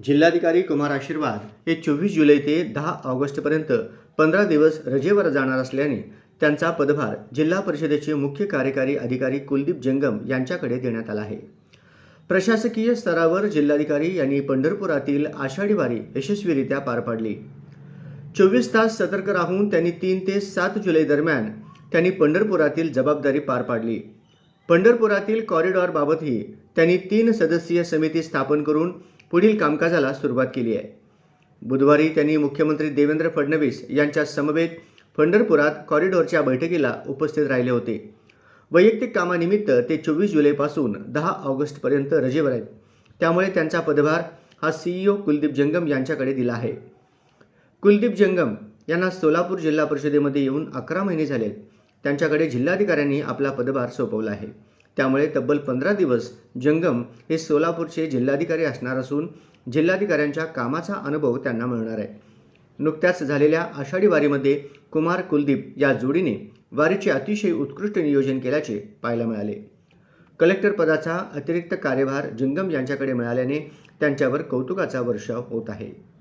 जिल्हाधिकारी कुमार आशीर्वाद हे चोवीस जुलै ते दहा ऑगस्टपर्यंत पंधरा दिवस रजेवर जाणार असल्याने त्यांचा पदभार जिल्हा परिषदेचे मुख्य कार्यकारी अधिकारी कुलदीप जंगम यांच्याकडे देण्यात आला आहे. प्रशासकीय स्तरावर जिल्हाधिकारी यांनी पंढरपुरातील आषाढी वारी यशस्वीरित्या पार पाडली. चोवीस तास सतर्क राहून त्यांनी तीन ते सात जुलै दरम्यान त्यांनी पंढरपुरातील जबाबदारी पार पाडली. पंढरपुरातील कॉरिडॉरबाबतही त्यांनी तीन सदस्यीय समिती स्थापन करून पुढील कामकाजाला सुरुवात केली आहे. बुधवारी त्यांनी मुख्यमंत्री देवेंद्र फडणवीस यांच्या समवेत पंढरपुरात कॉरिडॉरच्या बैठकीला उपस्थित राहिले होते. वैयक्तिक कामानिमित्त ते चोवीस जुलैपासून दहा ऑगस्टपर्यंत रजेवर आहेत. त्यामुळे त्यांचा पदभार हा सीईओ कुलदीप जंगम यांच्याकडे दिला आहे. कुलदीप जंगम यांना सोलापूर जिल्हा परिषदेमध्ये येऊन अकरा महिने झाले आहेत. त्यांच्याकडे जिल्हाधिकाऱ्यांनी आपला पदभार सोपवला आहे. त्यामुळे तब्बल पंधरा दिवस जंगम हे सोलापूरचे जिल्हाधिकारी असणार असून जिल्हाधिकाऱ्यांच्या कामाचा अनुभव त्यांना मिळणार आहे. नुकत्याच झालेल्या आषाढी वारीमध्ये कुमार कुलदीप या जोडीने वारीचे अतिशय उत्कृष्ट नियोजन केल्याचे पाहायला मिळाले. कलेक्टर पदाचा अतिरिक्त कार्यभार जंगम यांच्याकडे मिळाल्याने त्यांच्यावर कौतुकाचा वर्षाव होत आहे.